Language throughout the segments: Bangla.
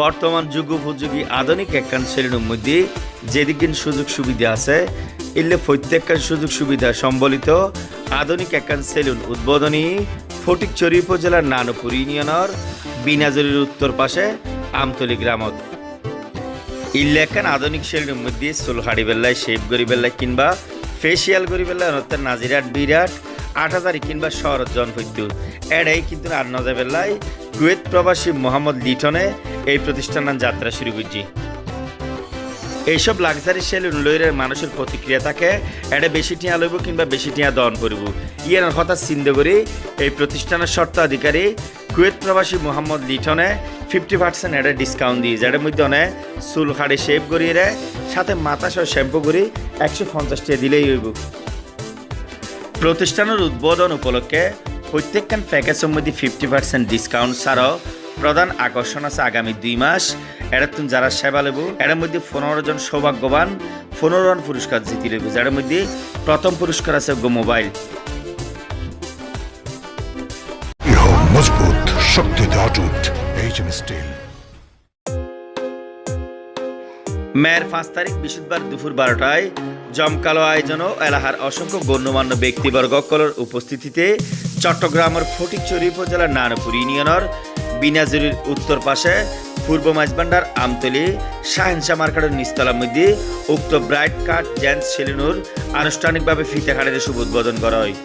বর্তমান যুগ উপযোগী আধুনিক একখান শ্রেণির মধ্যে যেদিকিন সুযোগ সুবিধা আছে ইল্লে প্রত্যেকখান সুযোগ সুবিধা সম্বলিত আধুনিক একখান সেলুন উদ্বোধনী ফটিকচুরি উপজেলার নানপুর ইউনিয়নের বিনাজুরির উত্তর পাশে আমতলি গ্রামত। ইল্লে একখান আধুনিক শ্রেণির মধ্যে চুল হাড়ি বেল্লায় শেভ করি বেল্লায় কিংবা ফেসিয়াল করি বেল্লায় নাজিরাট বিরাট আট হাজার কিংবা শহরত জনপদ্য এটাই কিন্তু আর নজা বেল্লায় কুয়েত প্রবাসী মোহাম্মদ লিটনে এই প্রতিষ্ঠানের যাত্রা শুরু করছি। এইসব লাক্সারি সেলুন লইরের মানুষের প্রতিক্রিয়া থাকে এটা বেশি টিয়া লইব কিংবা বেশি টিয়া দন করব। ইয়ার কথা চিন্তা করি, এই প্রতিষ্ঠানের স্বত্বাধিকারী কুয়েত প্রবাসী মোহাম্মদ লিটনে ফিফটি পার্সেন্ট এটা ডিসকাউন্ট দিয়ে যার মধ্যে অনেক চুল খাড়ি শেভ করিয়ে সাথে মাথা সহ শ্যাম্পু করি একশো পঞ্চাশ টাকা দিলেই হইব। প্রতিষ্ঠানের উদ্বোধন উপলক্ষে প্রত্যেকখান প্যাকেজের মধ্যে ফিফটি পার্সেন্ট ডিসকাউন্ট ছাড়াও প্রধান আকর্ষণ আছে আগামী দুই মাস। এরাতুন যারা সেবা লেব এর মধ্যে পনেরো জন সৌভাগ্যবান পনেরো জন পুরস্কার জিতি লেব যার মধ্যে প্রথম পুরস্কার আছে গো মোবাইল। মজবুত শক্তিতে অটুট এইচএম স্টিল মেয়ের পাঁচ তারিখ বৃহস্পতিবার দুপুর বারোটায় জমকালো আয়োজন এলাহার অসংখ্য গণ্যমান্য ব্যক্তিবর্গ কলর উপস্থিতিতে চট্টগ্রামের ফটিকচুরি উপজেলার নানপুর ইউনিয়নের বিনাজুরির উত্তর পাশে পূর্ব মাঝবান্ডার আমতলি শাহেনশা মার্কেটের নিস্তলার মধ্যে উক্ত ব্রাইট কার্ড জেন্টস সেলুনুর আনুষ্ঠানিকভাবে ফিতে খাড়ের শুভ উদ্বোধন করা হয়।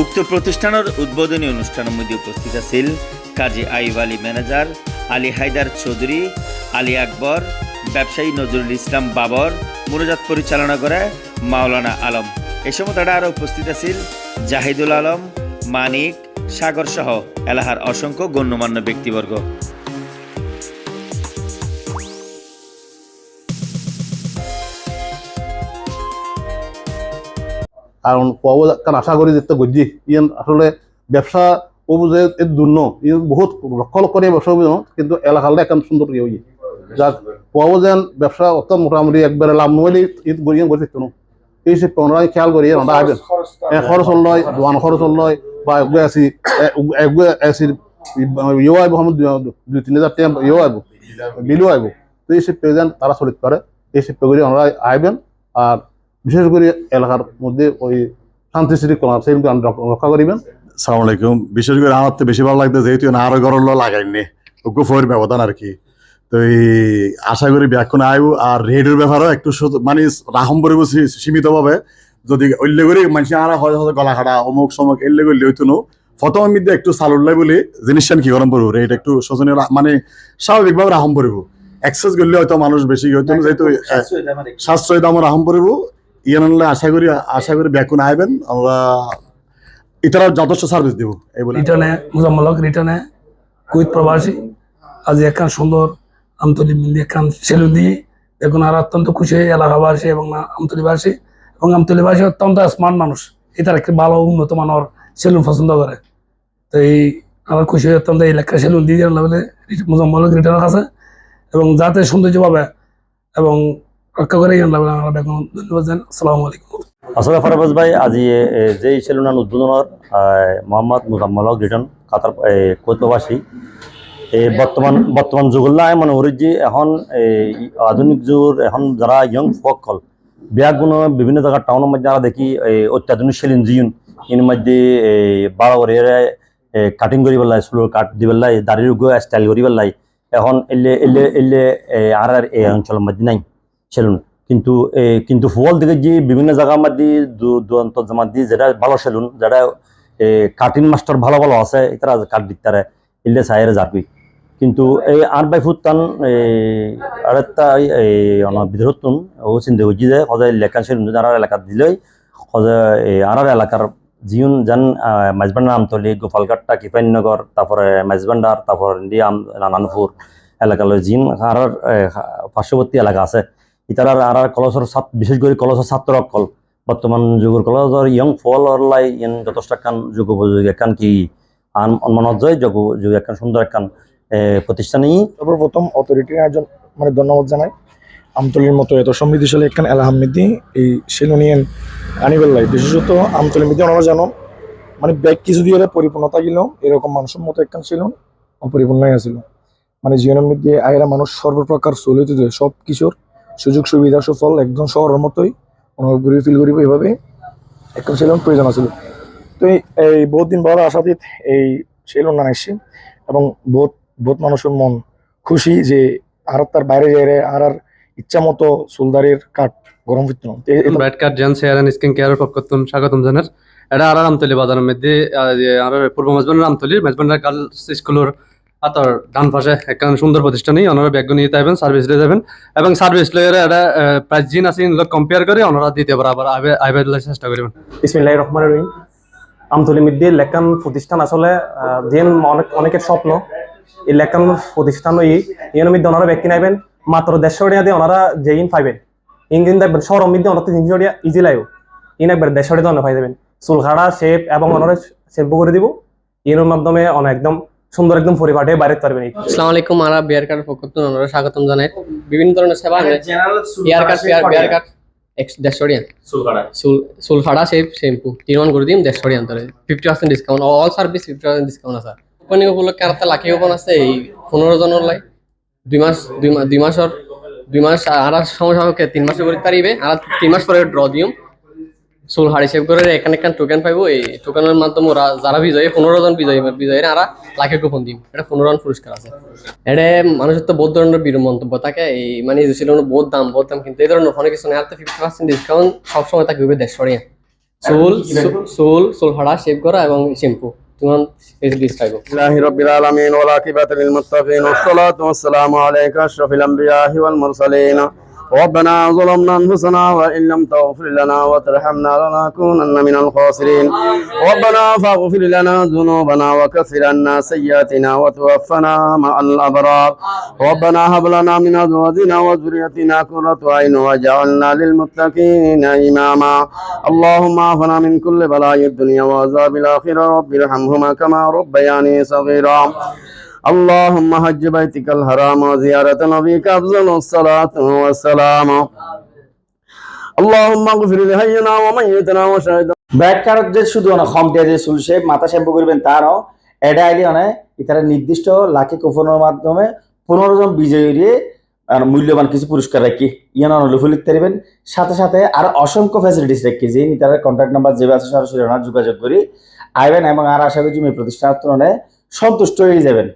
উক্ত প্রতিষ্ঠানের উদ্বোধনী অনুষ্ঠানের মধ্যে উপস্থিত আছেন কাজী আইব আলী ম্যানেজার আলী হায়দার চৌধুরী, আলী আকবর, ব্যবসায়ী নজরুল ইসলাম বাবর, মনোজাত পরিচালনা করে মাওলানা আলম। এ সময় তারা আরও উপস্থিত আছেন জাহিদুল আলম, মানিক, সাগর সহ এলাহার অসংখ্য গণ্যমান্য ব্যক্তিবর্গ। কারণ কারণ আশা করি যেতে গজ্জি, ইয়ান আসলে ব্যবসা বুঝে এর ইয়ে বহুত লক্ষ লক্ষ নিয়ে ব্যবসা বুঝো কিন্তু এলাকাটা এখন সুন্দর ইয়ে হই যাক পাবো যেন ব্যবসা অত মোটামুটি একবারে লাভ নহলে ঈদ গড়িয়ে গড়ি থাকতো এই সে পনেরো খেয়াল করি রান্না আসবেন খরচ লয় দোয়ান খরচ লয় বা এগুলো আছি এগুলো আছি ইয়েও আইব সময় দুই তিনি হাজার টাকা ইয়েও আইব বিলও আইব তো এই সে প্রেজেন্ট তারা চলিত পারে এই সে পেগুলি আমরা আইবেন আর বিশেষ করে এলাকার মধ্যে ওই শান্তি শৃঙ্খলা সেগুলো রক্ষা করিবেন সালাম আলাইকুম। বিশেষ করে আমার তো বেশি ভালো লাগতো যেহেতু আরও গরল লাগাইনি। ওকে ফোর ব্যবধান আর কি। তো এই আশা করি ব্যাকুন আইব আর রেডিওর ব্যাপারও একটু মানে রাহম পরিব সীমিত ভাবে যদি অল্য করে মানুষ আর হয় হয়তো গলা খাড়া অমুক সমক এল্লে করলে হইতো নো। প্রথম মধ্যে একটু চালুল্লাই বলি জিনিসটা কি গরম পড়ব রেট একটু শোচনীয় মানে স্বাভাবিকভাবে রাহম পড়ব এক্সেস করলে হয়তো মানুষ বেশি হইতো যেহেতু সাশ্রয় দামের রাহম পড়ব ইয়ান আশা করি আশা করি ব্যাকুন আইবেন। আমরা ইতারা যথেষ্ট সার্ভিস দিব এই বলে রিটার্নে মুজাম্মলক রিটার্নে কুইত প্রবাসী আজ একখান সুন্দর আমতলি মিলি একখান সেলুন দিয়ে এখন আর অত্যন্ত খুশি হয়ে এলাকাবাসী এবং আমতলিবাসী এবং আমতলিবাসী অত্যন্ত স্মার্ট মানুষ। এটার একটি ভালো উন্নত মানের সেলুন পছন্দ করে। তো এই আমার খুশি হয়ে অত্যন্ত এই লেখা সেলুন দিয়ে দিলাম বলে মুজাম্মলক রিটার্নের কাছে এবং যাতে সৌন্দর্যভাবে এবং রক্ষা করে আসলে ফরবাজ ভাই, আজি যেই সেলুনান উদ্বোধনের মোহাম্মদ মুজাম্মল রিটার্ন কাতার কৈতবাসী এই বর্তমান বর্তমান যুগল্লা মনে করি যে এখন আধুনিক যুগের এখন যারা ইয়ং ফকল বিয়াগুলো বিভিন্ন জায়গার টাউনের মধ্যে আমরা দেখি অত্যাধুনিক সেলিন জিউন এর মধ্যে বারো কাটিং করি পেলাই চুলোর কাট দি পেলাই দাড়ির স্টাইল করি পেলাই এখন এলে এলে এলে আর আর এই অঞ্চলের মধ্যে নাই। সেলুন। কিন্তু কিন্তু ফুটবল থেকে যে বিভিন্ন জায়গার মধ্যে দুরন্ত মধ্যে যেটা ভালো সেলুন, যেটা কাটিং মাস্টার ভালো ভালো আছে এটারা কাট দিতারে ইল্লে সাইরে যাবি কিন্তু এই আর বাই আর একটা, এই বিধরতুন ও চিন্তা করছি যে সদায় লেখা সেলুন, যারা এলাকাত দিলেই সদায় আর এলাকার জিউন যেন মাঝবান্ডার আমতলি, গোপালঘাটটা, কিপাইনগর, তারপরে মাঝবান্ডার তারপর নানানপুর এলাকালৈ জিন আর পার্শ্ববর্তী এলাকা আছে। ইতারার আর আর কলসর ছাত্র বিশেষ করে কলসর ছাত্রসকল বর্তমান যুগের কলসর ইয়ং ফলর লাই ইন যথেষ্ট একখান যুগ উপযোগী। একখান কি আন মনত যায় যুগ যুগ একখান সুন্দর একখান প্রতিষ্ঠানই সর্বপ্রথম অথরিটির একজন মানে ধন্যবাদ জানাই। আমতলির মতো এত সমৃদ্ধিশালী একখান এলাহামিদি এই সেলুনিয়ান আনিবেল্লাই বিশেষত আমতলির মধ্যে ওনারা জানো মানে ব্যাগ কিছু দিয়ে পরিপূর্ণতা গেল এরকম মানুষের মতো একখান ছিল অপরিপূর্ণ হয়ে ছিল মানে জীবনের মধ্যে আয়রা মানুষ সর্বপ্রকার চলিত সব কিছুর সুযোগ, সুবিধা, সুফল একদম শহরের মতোই। অনুভব করি ফিল করিব এইভাবে। একদম সেলুন প্রয়োজন আছিল। তো এই- বহুত দিন বড় আশাতীত এই সেলুন না আসছি এবং বহুত বহুত মানুষের মন খুশি যে আর তার বাইরে যাই আর আর ইচ্ছা মতো চুলদারির কাঠ গরম ফিরত Bright Card Gents Hair and Skin কেয়ারের পক্ষতুন স্বাগতম জানার। এটা আর আমতলি বাজারের মধ্যে আর পূর্ব মেজবানের আমতলির মেজবানের গার্লস স্কুলের আতর ডান পাশে একটা সুন্দর প্রতিষ্ঠানই ওনারা ব্যাগ নিয়ে যাবেন সার্ভিস দিয়ে যাবেন। এবং সার্ভিস লয়ের একটা প্রাইস জিন আছে কম্পেয়ার করে ওনারা দিতে পারে, আবার আইবে আইবে চেষ্টা করবেন। বিসমিল্লাহির রহমানির রহিম। আমতলি মধ্যে লেখান প্রতিষ্ঠান আসলে যেন অনেক, অনেকের স্বপ্ন, এই লেখান প্রতিষ্ঠান ওই এর মধ্যে ওনারা ব্যক্তি নাইবেন, মাত্র দেড়শো টাকা দিয়ে ওনারা যে ইন পাইবেন। ইঞ্জিন দেখবেন, শহরের মধ্যে ওনারা তিনশো টাকা ইজি লাগবে ইন একবার দেড়শো টাকা ওনারা পাই যাবেন। চুলখাড়া শেপ এবং ওনারা শ্যাম্পু করে দিব। এর মাধ্যমে অনেক একদম সুন্দর একদম পরিপাটে বাইরে পারবেন আসসালামু আলাইকুম আমরা বিয়ার কার্ড পক্ষ থেকে ওনারা স্বাগতম জানাই। বিভিন্ন ধরনের সেবা আমরা বিয়ার কার্ড বিয়ার বিয়ার কার্ড এক্স দেড়শো টিয়ান চুল চুল ফাড়া শেপ শ্যাম্পু তিন করে fifty percent discount all service fifty percent discount আছে। ওপেনিং উপলক্ষে আর একটা লাকি ওপেন আছে এই পনেরো জনের লাই। দুই মাস দুই মাস দুই মাসের দুই মাস আর আর সমস্যা হোক তিন মাসে করে তারিবে আর তিন মাস পরে ড্র দিম। চুল হাড়ি সেভ করে এখানে একটা টোকেন পাইবো এই টোকেনের মাধ্যমে ওরা যারা বিজয়ী পনেরো জন বিজয়ী বিজয়ীরা আর লাখে কুপন দিম এটা পনেরো জন পুরস্কার আছে এটা মানুষের তো বহুত ধরনের বিরূপ মন্তব্য থাকে এই মানে এই ছিল বহুত দাম বহুত দাম কিন্তু এই ধরনের অনেক কিছু নেই আর তো ফিফটি পার্সেন্ট ডিসকাউন্ট সবসময় থাকবে দেড়শো টাকা চুল চুল চুল ফাড়া শেভ করা এবং শ্যাম্পু তোমার ফেসিলিটিস পাইবো الله رب العالمين والعاقبة للمتقين والصلاة والسلام عليك أشرف الأنبياء والمرسلين ربنا ظلمنا أنفسنا وإن لم تغفر لنا وترحمنا لنكونن من الخاسرين. ربنا فاغفر لنا ذنوبنا وكفر عنا سيئاتنا وتوفنا مع الأبرار. ربنا هب لنا من أزواجنا وذريتنا قرة أعين واجعلنا للمتقين إماما. اللهم عافنا من كل بلاء الدنيا وعذاب الآخرة. رب ارحمهما كما ربياني صغيرا. اللهم حج بيتك الحرام وزيارة نبيك أفضل الصلاة والسلام اللهم اغفر لحينا وميتنا وشهدنا ব্যাট কার্ড যে শুধু না খম দিয়ে যে চুল শেপ মাথা শ্যাম্পু করবেন তারও এটা আইলি মানে ইতারা নির্দিষ্ট লাখে কুপনের মাধ্যমে পনেরো জন বিজয়ী আর মূল্যবান কিছু পুরস্কার রাখি ইয়ান অনুলিফ লিখতে পারবেন সাথে সাথে আর অসংখ্য ফ্যাসিলিটিস রাখি যে তারা কন্ট্যাক্ট নাম্বার যেভাবে আছে সরাসরি ওনার যোগাযোগ করি আইবেন এবং আর আশা করছি এই প্রতিষ্ঠানের তুলনায় সন্তুষ্ট হয়ে যাবেন